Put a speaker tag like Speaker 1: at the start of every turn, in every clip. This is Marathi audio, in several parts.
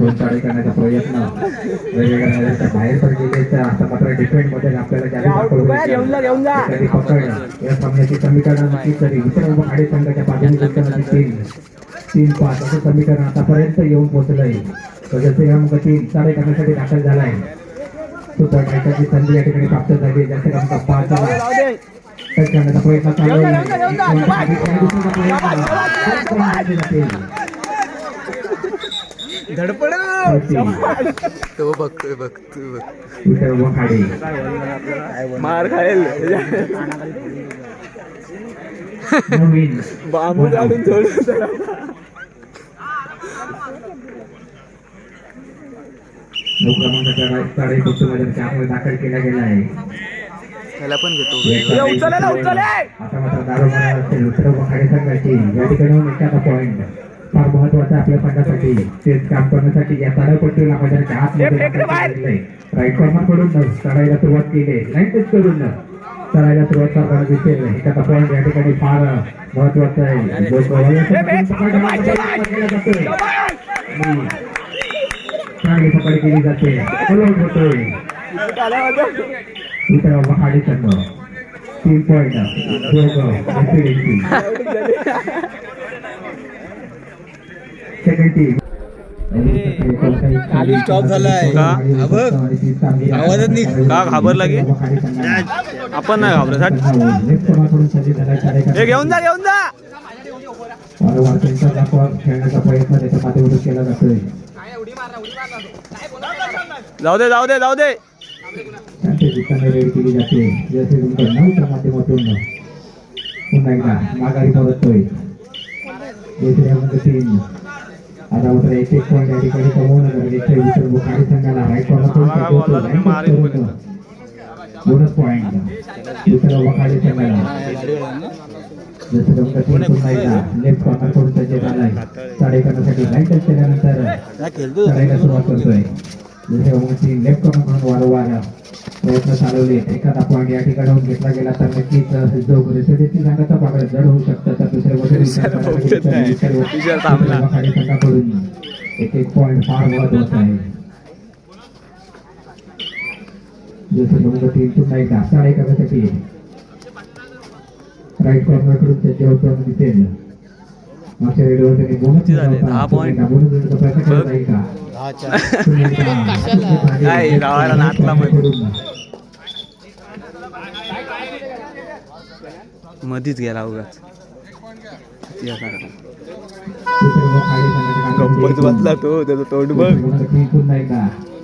Speaker 1: दोन चाळी करण्याचा प्रयत्न वेगवेगळ्या बाहेर पण गेले तर आता मात्र डिफेंडमध्ये आपल्याला तरी पकडणं या सामन्याची समीकरण नक्की तरी विक्रम आडे संघाच्या जिंकण्याची तीन. तीन पाच असं समीकरण आतापर्यंत येऊन पोहोचलंय जसे क्रमांक तीन. चाळी करण्यासाठी दाखल झालाय. सुपर टायटलची संधी या ठिकाणी प्राप्त झाली जास्त क्रमांक पाच टच करण्याचा प्रयत्न चालू आहे.
Speaker 2: धडपड. तो बघतोय बघतोय बघ
Speaker 1: विक्रम वखाडे
Speaker 2: मार खायला. बांबू काढून थोडं
Speaker 1: दाखल केला गेला आहे
Speaker 2: त्याला पण घेतो
Speaker 1: आता मात्र संघाची. या ठिकाणी फार महत्त्वाचा आपल्या संघासाठी तेच काम करण्यासाठी या तडापट्टीला मैदानाच्या आतमध्ये राईट कॉर्नरकडून चढायला सुरुवात केली. लाईन टच करून चढायला सुरुवात करताना दिसेल. एखादा पॉइंट या ठिकाणी फार महत्त्वाचा आहे. चांगली पकड केली जाते. होतोय. संघ तीन टीम
Speaker 2: खाली stop झालाय.
Speaker 1: का
Speaker 2: आवाजच नाही. का घाबरला की? आपण नाही घाबरत. हे घेऊन जा घेऊन जा
Speaker 1: खेळण्याचा प्रयत्न त्याच्या केला जातोय
Speaker 2: जाऊ दे जाऊ दे जाऊ दे
Speaker 1: केली जाते जसे तुमच्या नऊच्या माध्यमातून पुन्हा एकदा माघारी परततोय दुसऱ्या मध्ये तीन आता मात्र एक एक पॉईंट या ठिकाणी कमवणं गरजेचं आहे विसर्ग बुखारी संघाला राईट कॉर्नर बोनस पॉईंट विसर्ग बुखारी संघाला जसं तुमचं तीन पुन्हा एकदा लेफ्ट कॉर्नरकडून सज्ज झालाय साडे करण्यासाठी लाईन टच केल्यानंतर चढायला सुरुवात करतोय. मग लेफ्ट म्हणून वारंवार प्रयत्न चालवले. एखादा पॉईंट या ठिकाणाहून घेतला गेला तर नक्कीच जो रेसिडेन्सी संघाचा भाग जड होऊ शकतं तर दुसऱ्या. संघाकडून एक एक पॉईंट फार महत्त्वाचा आहे. जसं नंबर तीन पुन्हा करण्यासाठी राईट दिसेल. मागच्या रेडिओवर त्यांनी बोनस. बोनस प्रयत्न करत का
Speaker 2: काय, गावाला नाचला मधीच गेला उगाच. गप्पच बसला तो त्याचं तोंड बघ.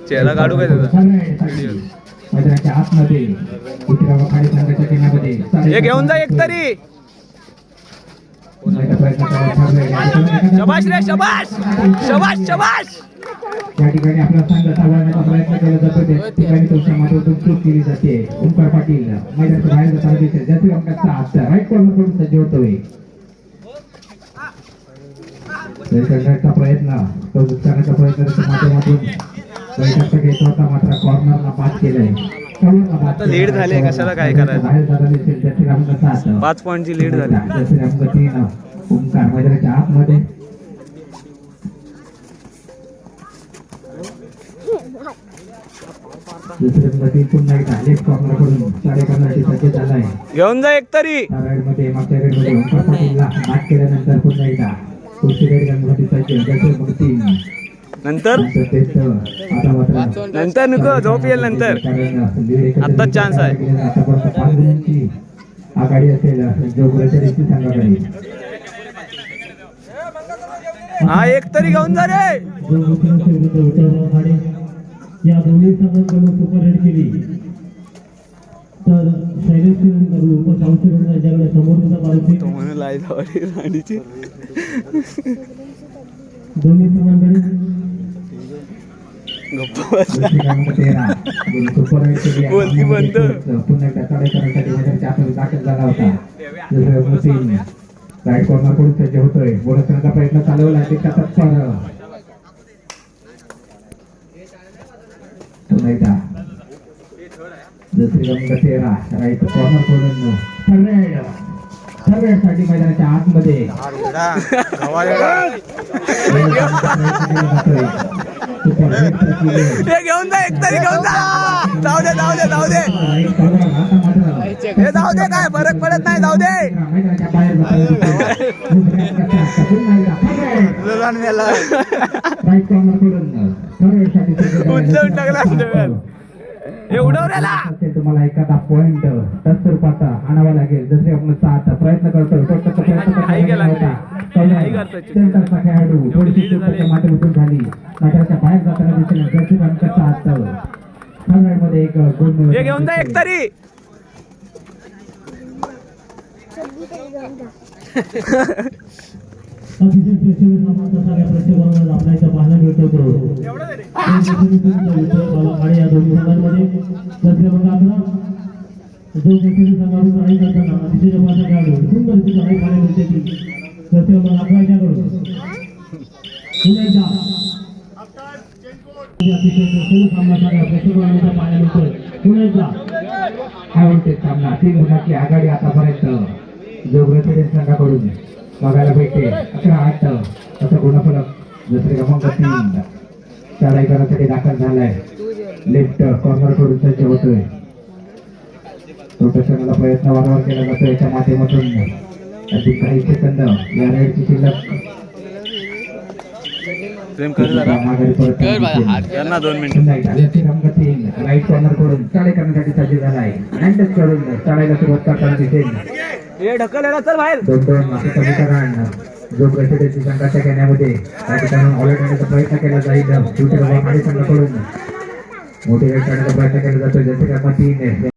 Speaker 2: चेहरा काढू काय त्याचा? हे घेऊन जा एक तरी. शबाश रे शबाश. शबाश शबाश.
Speaker 1: या ठिकाणी आपला संघ सावरण्याचा प्रयत्न केला जातो. त्या ठिकाणी तुमच्या माध्यमातून चूक केली जाते. ओंकार पाटील मैदानाच्या बाहेर जाताना दिसेल ज्याचे अंकात सात राईट कॉर्नरकडून सज्ज होतोय तरी करण्याचा प्रयत्न. तो करण्याचा प्रयत्न माध्यमातून. बैठक घेत होता मात्र कॉर्नरला पास केलंय.
Speaker 2: आता
Speaker 1: केलंय.
Speaker 2: झाले, कशाला काय करायचं? पाच पॉईंटची लीड झाली.
Speaker 1: ओंकार मैदानाच्या आतमध्ये. पुन्हा
Speaker 2: घेऊन जा एक तरी.
Speaker 1: मध्ये मागच्या रेडमध्ये ओंकार पाटीलला मात केल्यानंतर पुन्हा एकदा पुढची रेड करण्यासाठी सज्ज जसे मग तीन
Speaker 2: नंतर
Speaker 1: नंतर आता
Speaker 2: नको झोप येईल नंतर. आत्ताच chance आहे.
Speaker 1: आघाडी असेल
Speaker 2: हा एक तरी घेऊन जा रे.
Speaker 1: या दोन्ही संघांकडून सुपर रेड केली तर शैलेश करू उपसंस्थेकडून त्यांच्याकडे समोर सुद्धा मारुती
Speaker 2: तो म्हणून लाई जावडी राणीची.
Speaker 1: दोन्ही संघांकडे. पुन्हा करण्यासाठी दाखल झाला होता. राईट कॉर्नरकडून होतोय प्रयत्न चालवला. आहे त्याचा पुन्हा एकदा दुसरी क्रमांक तेरा राईट कॉर्नरकडून थर्ड थर्डसाठी मैदानाच्या आतमध्ये.
Speaker 2: घेऊन जा एक तरी घेऊन जा. जाऊ दे जाऊ दे जाऊ दे. हे जाऊ दे काय फरक पडत नाही जाऊ दे. उचलून टाकला
Speaker 1: असेल तुम्हाला एखादा पॉइंट दस रुपयाचा आणावा लागेल. जसे आपण सात प्रयत्न करता खेळाडू थोडीशी माध्यमातून झाली. मैदानाच्या बाहेर जाताना दिसेल जर्सी क्रमांक सात मध्ये एक गुण
Speaker 2: घेऊन जा एक तरी
Speaker 1: अतिशय स्पेशल सामना सगळ्या प्रेक्षकांना आपल्या पाहायला मिळत होतो आणि या दोन संघांमध्ये सध्या बघा आपला जो केसरी संघाकडून लढाई करताना अतिशय जमाचा खेळाडू सुंदर अशी लढाई पाहायला मिळते ती. सध्या बघा आपला याच्याकडून पुन्हा अतिशय स्पेशल सामना पाहायला मिळतोय सामना. तीन गुणाची आघाडी आतापर्यंत. जो संघाकडून. बघायला भेटते. अकरा आठ असं गुणफलक दुसरे क्रमांक तीन चढाई दाखल झालाय. लेफ्ट कॉर्नरकडून सज्ज होतोय. प्रोटेक्शनला प्रयत्न वारंवार केला जातो याच्या माध्यमातून. अधिक काही सेकंद या रेडची शिल्लक. माघारी परत
Speaker 2: दोन मिनिट
Speaker 1: तीन. राईट कॉर्नरकडून चढाई करण्यासाठी सज्ज झालाय. हँडच कडून चढाईला सुरुवात करताना दिसेल.
Speaker 2: हे ढकल चल बाहेर.
Speaker 1: जो प्रेसिडेंसी संघाच्या खेळण्यामध्ये त्या ठिकाणी ऑलरेडी करण्याचा प्रयत्न केला जाईल. फ्युचर संघाकडून मोठे प्रयत्न केला जातो जसे की आपण तीन